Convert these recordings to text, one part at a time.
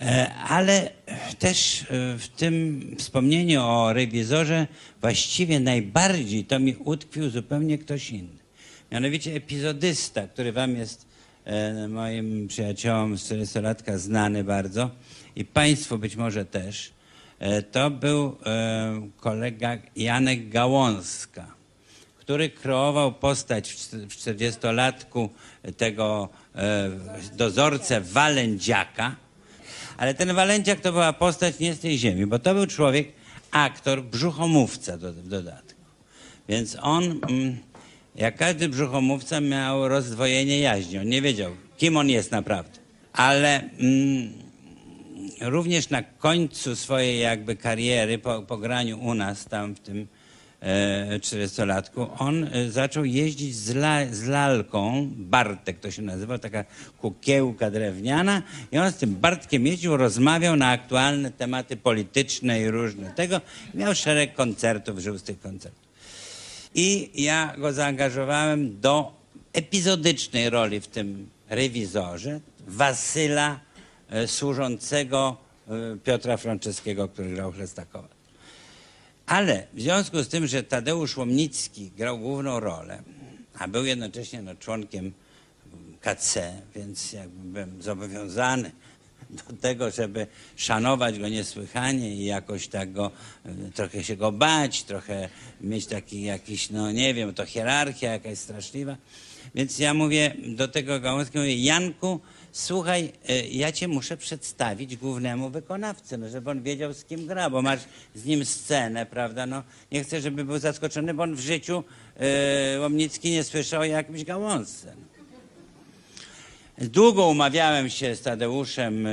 E, Ale też e, w tym wspomnieniu o rewizorze właściwie najbardziej to mi utkwił zupełnie ktoś inny. Mianowicie epizodysta, który wam jest e, moim przyjaciołom z 40-latka znany bardzo i państwu być może też. To był kolega Janek Gałązka który kreował postać w czter- w 40-latku tego dozorcę Walędziaka. Ale ten Walędziak to była postać nie z tej ziemi, bo to był człowiek, aktor, brzuchomówca do, w dodatku. Więc on, mm, jak każdy brzuchomówca, miał rozdwojenie jaźni. On nie wiedział, kim on jest naprawdę. Ale mm, również na końcu swojej jakby kariery, po, po graniu u nas tam w tym 40-latku, on e, zaczął jeździć z, la, z lalką, Bartek to się nazywa, taka kukiełka drewniana i on z tym Bartkiem jeździł, rozmawiał na aktualne tematy polityczne i różne tego. Miał szereg koncertów, żył z tych koncertów. I ja go zaangażowałem do epizodycznej roli w tym rewizorze Wasyla e, służącego e, Piotra Franceskiego, który grał Chlestakowa. Ale w związku z tym, że Tadeusz Łomnicki grał główną rolę, a był jednocześnie no, członkiem KC, więc jakby byłem zobowiązany do tego, żeby szanować go niesłychanie i jakoś tak go, e, trochę się go bać, trochę mieć taki jakiś, no nie wiem, to hierarchia jakaś straszliwa. Więc ja mówię do tego Gałązki, mówię, Janku, słuchaj, e, ja cię muszę przedstawić głównemu wykonawcy, no, żeby on wiedział, z kim gra, bo masz z nim scenę, prawda, no. Nie chcę, żeby był zaskoczony, bo on w życiu e, Łomnicki nie słyszał o jakimś Gałązce. No. Długo umawiałem się z Tadeuszem,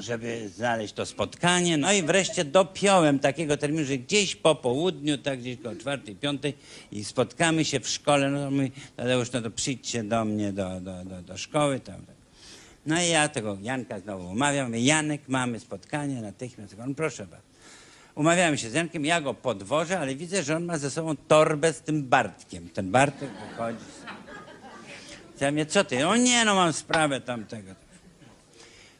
żeby znaleźć to spotkanie. No i wreszcie dopiąłem takiego terminu, że gdzieś po południu, tak gdzieś koło czwartej, piątej i spotkamy się w szkole. No to mówi Tadeusz, no to przyjdźcie do mnie do, do, do, do szkoły. Tam. No i ja tego Janka znowu umawiam. Mówię, Janek, mamy spotkanie natychmiast. On, proszę bardzo. Umawiałem się z Jankiem, ja go podwożę, ale widzę, że on ma ze sobą torbę z tym Bartkiem. Ten Bartek wychodzi. Ja mówię, co ty? O nie, no mam sprawę tamtego.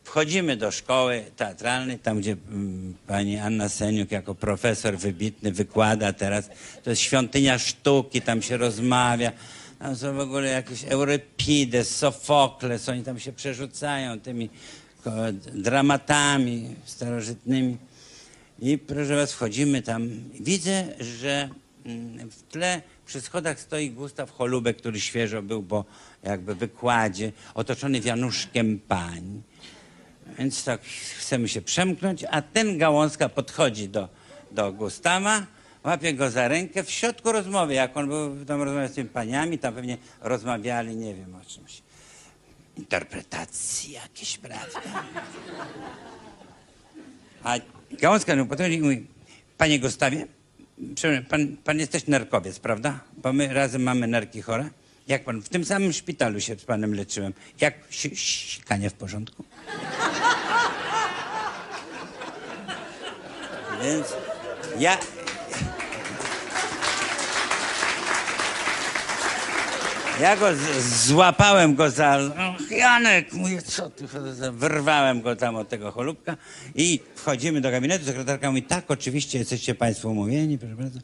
Wchodzimy do szkoły teatralnej, tam gdzie mm, pani Anna Seniuk jako profesor wybitny wykłada teraz. To jest świątynia sztuki, tam się rozmawia. Tam są w ogóle jakieś Eurypides, Sofokles, oni tam się przerzucają tymi dramatami starożytnymi. I proszę was, wchodzimy tam. Widzę, że w tle przy schodach stoi Gustaw Holubek, który świeżo był po jakby wykładzie, otoczony wianuszkiem pań. Więc tak chcemy się przemknąć, a ten Gałązka podchodzi do, do Gustawa, łapie go za rękę w środku rozmowy, jak on był tam rozmawiał z tymi paniami, tam pewnie rozmawiali, nie wiem o czymś. Interpretacji jakieś, prawda? A Gałązka mu podchodzi i mówi, panie Gustawie, pan, pan jest też nerkowiec, prawda? Bo my razem mamy nerki chore. Jak pan, w tym samym szpitalu się z panem leczyłem. Jak si- sikanie w porządku? Więc ja... Ja go złapałem go za... "Och, Janek, mówię, co ty... Wyrwałem go tam od tego cholubka i wchodzimy do gabinetu. Sekretarka mówi, tak, oczywiście jesteście państwo umówieni, proszę bardzo.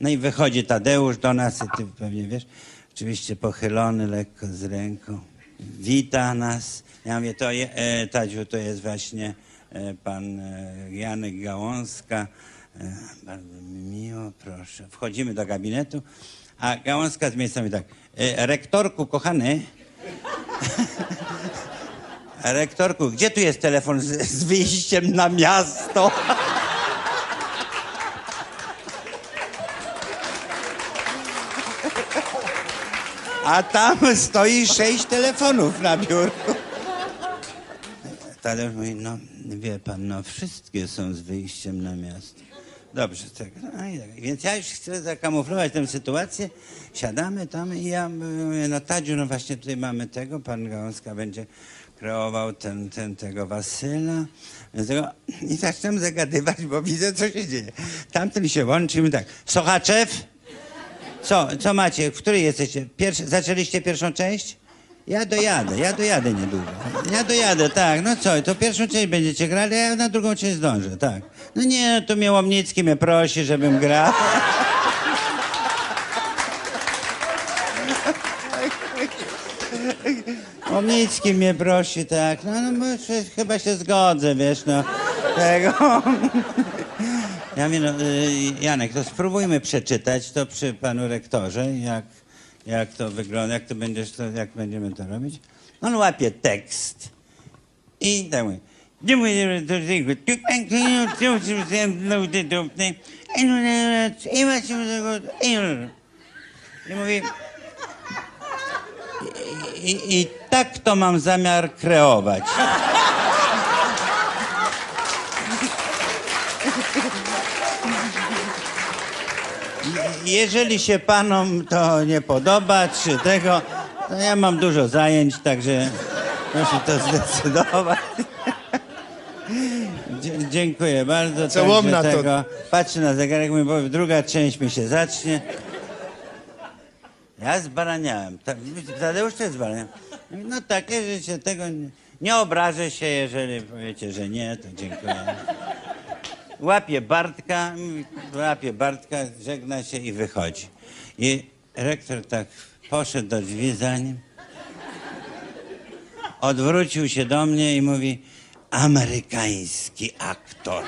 No i wychodzi Tadeusz do nas i ty pewnie wiesz, oczywiście pochylony lekko z ręką. Wita nas. Ja mówię, to je, e, Tadziu, to jest właśnie e, pan e, Janek Gałązka. E, bardzo mi miło, proszę. Wchodzimy do gabinetu, a Gałązka z miejsca mówi tak, e, rektorku kochany, rektorku, gdzie tu jest telefon z, z wyjściem na miasto? A tam stoi sześć telefonów na biurku. Tadeusz mówi, no wie pan, no wszystkie są z wyjściem na miasto. Dobrze, tak. No tak. Więc ja już chcę zakamuflować tę sytuację. Siadamy tam i ja mówię, no Tadziu, no właśnie tutaj mamy tego, pan Gałązka będzie kreował ten, ten, tego Wasyla. I zaczynam zagadywać, bo widzę, co się dzieje. Tamten się łączy i mówi tak, Sochaczew, co, co macie? W której jesteście? Pierwszy, zaczęliście pierwszą część? Ja dojadę, ja dojadę niedługo. Ja dojadę, tak. No co, to pierwszą część będziecie grali, a ja na drugą część zdążę, tak. No nie, to mnie Łomnicki mnie prosi, żebym grał. Łomnicki mnie prosi, tak. No, no bo się- chyba się zgodzę, wiesz, no. Tego. Ja mówię, no, y, Janek, to spróbujmy przeczytać to przy panu rektorze, jak, jak to wygląda, jak to będziesz, to, jak będziemy to robić. On łapie tekst i tak mówi. I mówi, i, i, tak to mam zamiar kreować. Je- Jeżeli się panom to nie podoba, czy tego, to ja mam dużo zajęć, także proszę to zdecydować. Dzie- dziękuję bardzo. Co łom także na to. Patrzę na zegarek, mówię, bo druga część mi się zacznie. Ja zbaraniałem. Ta- Tadeusz też zbaraniał. No takie życie, tego nie, obrażę się, jeżeli powiecie, że nie, to dziękuję. Łapie Bartka, łapie Bartka, żegna się i wychodzi. I rektor tak poszedł do drzwi za nim, odwrócił się do mnie i mówi, amerykański aktor.